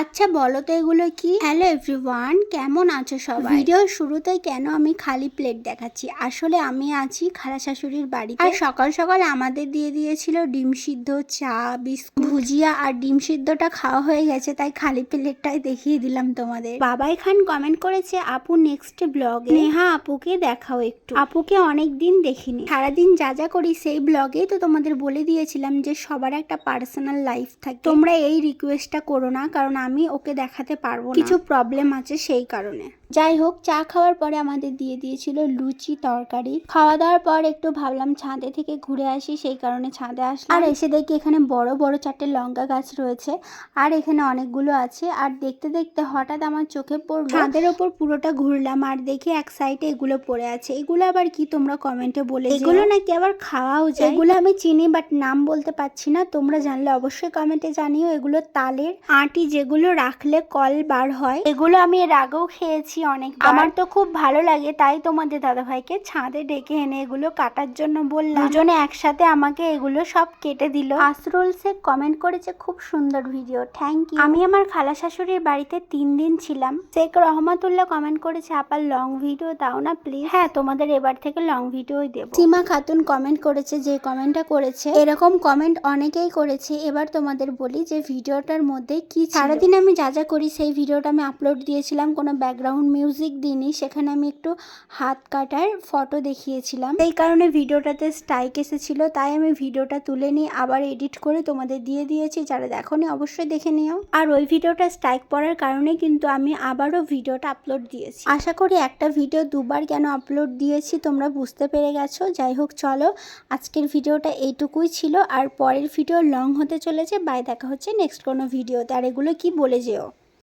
আচ্ছা বলো তো এগুলো কি? হ্যালো এভরিওয়ান কেমন আছো সবাই? ভিডিওর শুরুতেই কেন আমি খালি প্লেট দেখাচ্ছি? আসলে আমি আছি খালা শাশুড়ির বাড়িতে। আর সকাল সকাল আমাদের দিয়ে দিয়েছিল ডিম সিদ্ধ চা বিস্কুট ভুজিয়া আর ডিম সিদ্ধটা খাওয়া হয়ে গেছে তাই খালি প্লেটটাই দেখিয়ে দিলাম তোমাদের। বাবাই খান কমেন্ট করেছে আপু নেক্সট ব্লগে নেহা আপুকে দেখাও একটু। আপুকে অনেক দিন দেখিনি। সারাদিন যা যা করি সেই ব্লগেই তো তোমাদের বলে দিয়েছিলাম যে সবার একটা পার্সোনাল লাইফ থাকে। তোমরা এই রিকোয়েস্টটা করো না কারণ আমি ওকে দেখাতে পারব কিছু প্রবলেম আছে সেই কারণে। যাই হোক চা খাওয়ার পরে আমাদের দিয়ে দিয়েছিল লুচি তরকারি। খাওয়া দাওয়ার পর একটু ভাবলাম ছাদে থেকে ঘুরে আসি সেই কারণে ছাদে আসলাম। আর এসে দেখি এখানে বড় বড় চারটে লঙ্কা গাছ রয়েছে আর এখানে অনেকগুলো আছে। আর দেখতে দেখতে হঠাৎ আমার চোখে পড়ল। ছাদের ওপর পুরোটা ঘুরলাম আর দেখি এক সাইডে এগুলো পড়ে আছে। এগুলো আবার কি তোমরা কমেন্টে বলে এগুলো নাকি আবার খাওয়াও যায়? এগুলো আমি চিনি বাট নাম বলতে পারছি না। তোমরা জানলে অবশ্যই কমেন্টে জানিও। এগুলো তালের আটি যেগুলো রাখলে কল বার হয়। এগুলো আমি এর আগেও খেয়েছি অনেক আমার তো খুব ভালো লাগে, তাই তোমাদের দাদাভাইকে ছাদে ডেকে এনে এগুলো কাটার জন্য বললাম। দুজনে একসাথে আমাকে এগুলো সব কেটে দিল। আসরুল শেখ কমেন্ট করেছে খুব সুন্দর ভিডিও থ্যাংক ইউ আমি আমার খালা শাশুড়ির বাড়িতে তিন দিন ছিলাম। শেখ রহমতুল্লাহ কমেন্ট করেছে আপার লং ভিডিও দাও না প্লিজ হ্যাঁ তোমাদের এবার থেকে লং ভিডিওই দেব। সীমা খাতুন কমেন্ট করেছে, যে কমেন্টটা করেছে, এরকম কমেন্ট অনেকেই করেছে। এবার তোমাদের বলি যে ভিডিওটার মধ্যে কি ছিল। সারাদিন আমি যা যা করি সেই ভিডিওটা আমি আপলোড দিয়েছিলাম, কোনো ব্যাকগ্রাউন্ড মিউজিক দিইনি, সেখানে আমি একটু হাত কাটার ফটো দেখিয়েছিলাম। এই কারণে ভিডিওটাতে স্ট্রাইক এসেছিল, তাই আমি ভিডিওটা তুলে নিয়ে আবার এডিট করে তোমাদের দিয়ে দিয়েছি, যারা দেখোনি অবশ্যই দেখে নিও। আর ওই ভিডিওটা স্ট্রাইক পড়ার কারণে কিন্তু আমি আবারও ভিডিওটা আপলোড দিয়েছি। আশা করি একটা ভিডিও দুবার কেন আপলোড দিয়েছি তোমরা বুঝতে পেরে গেছো, যাই হোক চলো, আজকের ভিডিওটা এইটুকুই ছিল, আর পরের ভিডিও লং হতে চলেছে বাই দেখা হচ্ছে নেক্সট কোনো ভিডিওতে আর এগুলো কি বলে যেও।